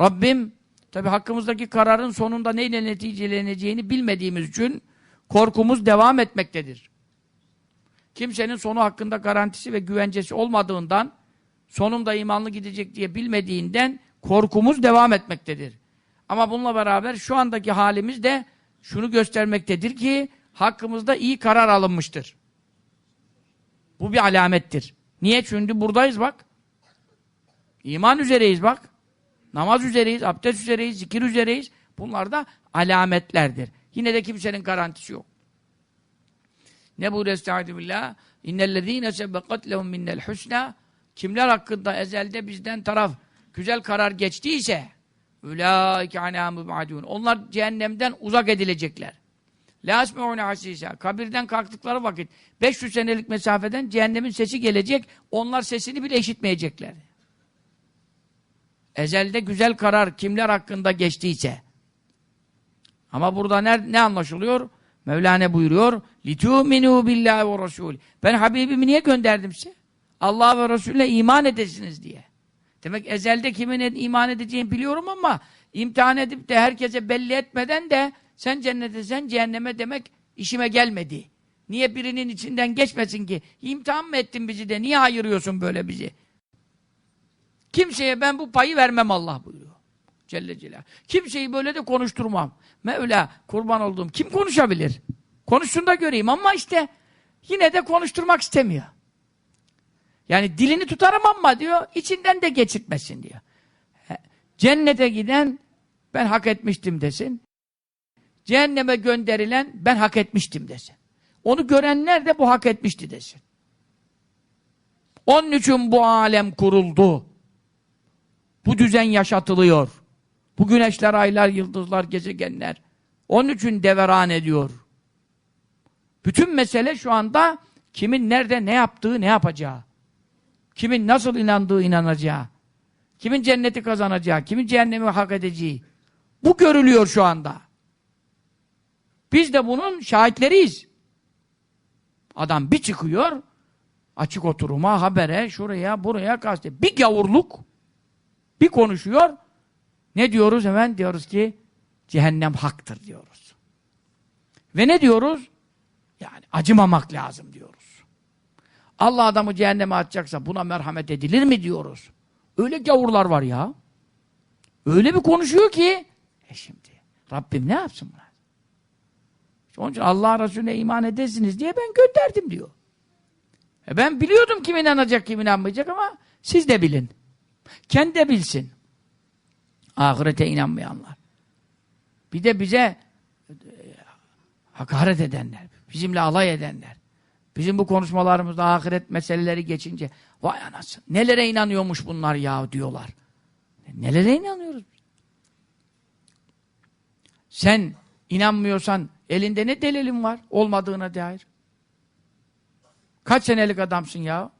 Rabbim tabi hakkımızdaki kararın sonunda neyle neticeleneceğini bilmediğimiz için korkumuz devam etmektedir. Kimsenin sonu hakkında garantisi ve güvencesi olmadığından sonunda imanlı gidecek diye bilmediğinden korkumuz devam etmektedir. Ama bununla beraber şu andaki halimiz de şunu göstermektedir ki hakkımızda iyi karar alınmıştır. Bu bir alamettir. Niye? Çünkü buradayız bak. İman üzereyiz bak. Namaz üzereyiz, abdest üzereyiz, zikir üzereyiz. Bunlar da alametlerdir. Yine de kimsenin garantisi yok. Ne bu estaizu billah? İnnellezîne sebekat lehum minnel husna Kimler hakkında ezelde bizden taraf güzel karar geçtiyse ulaike anâ müb'adûn Onlar cehennemden uzak edilecekler. La esme'ûne hasîsâ Kabirden kalktıkları vakit 500 senelik mesafeden cehennemin sesi gelecek. Onlar sesini bile işitmeyecekler. Ezelde güzel karar kimler hakkında geçtiyse. Ama burada ne, ne anlaşılıyor? Mevlana buyuruyor. لِتُؤْمِنُوا بِاللّٰهِ وَرَسُولِ Ben Habibimi niye gönderdim size? Allah ve Resulüne iman edesiniz diye. Demek ezelde kimin iman edeceğini biliyorum ama imtihan edip de herkese belli etmeden de sen cennete sen cehenneme demek işime gelmedi. Niye birinin içinden geçmesin ki? İmtihan mı ettin bizi de? Niye ayırıyorsun böyle bizi? Kimseye ben bu payı vermem Allah buyuruyor. Celle Celal. Kimseyi böyle de konuşturmam. Mevla kurban olduğum kim konuşabilir? Konuşsun da göreyim ama işte yine de konuşturmak istemiyor. Yani dilini tutarım ama diyor, içinden de geçirtmesin diyor. Cennete giden ben hak etmiştim desin. Cehenneme gönderilen ben hak etmiştim desin. Onu görenler de bu hak etmişti desin. Onun için bu alem kuruldu. Bu düzen yaşatılıyor. Bu güneşler, aylar, yıldızlar, gezegenler. Onun için deveran ediyor. Bütün mesele şu anda kimin nerede ne yaptığı, ne yapacağı. Kimin nasıl inandığı, inanacağı. Kimin cenneti kazanacağı, kimin cehennemi hak edeceği. Bu görülüyor şu anda. Biz de bunun şahitleriyiz. Adam bir çıkıyor, açık oturuma, habere, şuraya, buraya kastediyor. Bir gavurluk, bir konuşuyor. Ne diyoruz hemen? Diyoruz ki cehennem haktır diyoruz. Ve ne diyoruz? Yani acımamak lazım diyoruz. Allah adamı cehenneme atacaksa buna merhamet edilir mi diyoruz. Öyle gavurlar var ya. Öyle bir konuşuyor ki e şimdi Rabbim ne yapsın buna? Onun için Allah Resulüne iman edesiniz diye ben gönderdim diyor. E ben biliyordum kim inanacak kim inanmayacak ama siz de bilin. Kendi de bilsin. Ahirete inanmayanlar. Bir de bize e, hakaret edenler, bizimle alay edenler, bizim bu konuşmalarımızda ahiret meseleleri geçince vay anasın, nelere inanıyormuş bunlar ya diyorlar. Nelere inanıyoruz? Sen inanmıyorsan elinde ne delilin var olmadığına dair? Kaç senelik adamsın ya?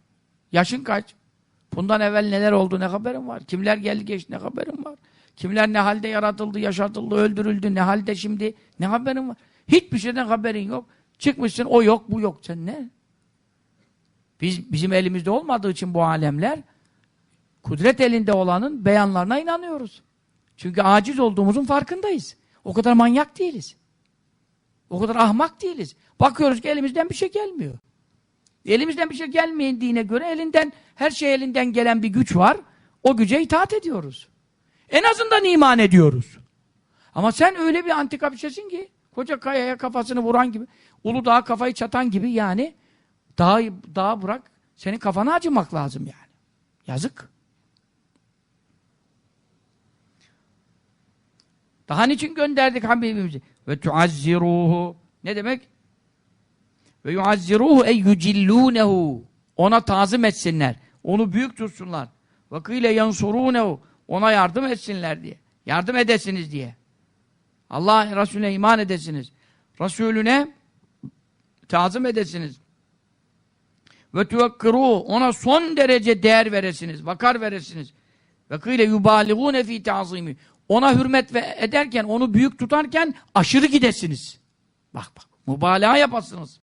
Yaşın kaç? Bundan evvel neler oldu ne haberin var? Kimler geldi geçti ne haberin var? Kimler ne halde yaratıldı, yaşatıldı, öldürüldü, ne halde şimdi, ne haberin var? Hiçbir şeyden haberin yok. Çıkmışsın, o yok, bu yok. Sen ne? Biz, bizim elimizde olmadığı için bu alemler, kudret elinde olanın beyanlarına inanıyoruz. Çünkü aciz olduğumuzun farkındayız. O kadar manyak değiliz. O kadar ahmak değiliz. Bakıyoruz ki elimizden bir şey gelmiyor. Elimizden bir şey gelmediğine göre elinden, her şey elinden gelen bir güç var. O güce itaat ediyoruz. En azından iman ediyoruz. Ama sen öyle bir antika bir şeysin ki koca kayaya kafasını vuran gibi Uludağ'a kafayı çatan gibi yani dağı, dağı bırak senin kafana acımak lazım yani. Yazık. Daha niçin gönderdik Habibimizi? Ve tuazziruhu. Ne demek? Ve yuazziruhu ey yucillûnehu. Ona tazım etsinler. Onu büyük tutsunlar. Ve kıyle yansurunehu. Ona yardım etsinler diye. Yardım edesiniz diye. Allah Resulüne iman edesiniz. Resulüne tazım edesiniz. Ve tuvekkiru ona son derece değer veresiniz, vakar veresiniz. Ve kıyle yubaligune fi ta'zimi. Ona hürmet ve ederken, onu büyük tutarken aşırı gidesiniz. Bak bak, mübalağa yapasınız.